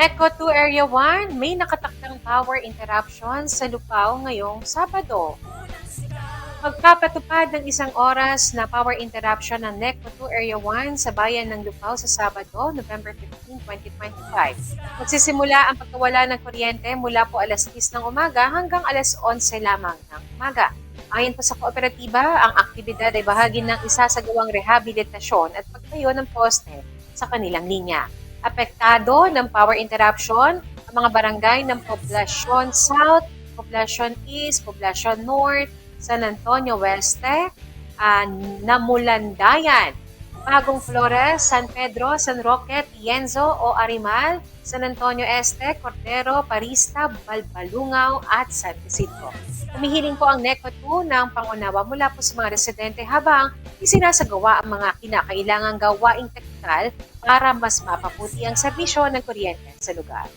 NECO 2 Area 1, may nakatakdang power interruption sa Lupao ngayong Sabado. Magpapatupad ng isang oras na power interruption ng NECO 2 Area 1 sa bayan ng Lupao sa Sabado, November 15, 2025. Magsisimula ang pagkawala ng kuryente mula po alas 10 ng umaga hanggang alas 11 lamang ng umaga. Ayon po sa kooperatiba, ang aktibidad ay bahagi ng isasagawang rehabilitasyon at pagtayo ng poste sa kanilang linya. Apektado ng power interruption ang mga barangay ng Poblacion South, Poblacion East, Poblacion North, San Antonio Oeste, uh, Namulandayan, Bagong Flores, San Pedro, San Roque, Tienzo o Arimal, San Antonio Este, Cordero, Parista, Balbalungaw at San Isidro. Humihiling po ang NECO 2 ng pangunawa mula po sa mga residente habang isinasagawa ang mga kinakailangang gawaing sentral para mas mapaputi ang serbisyo ng kuryente sa lugar.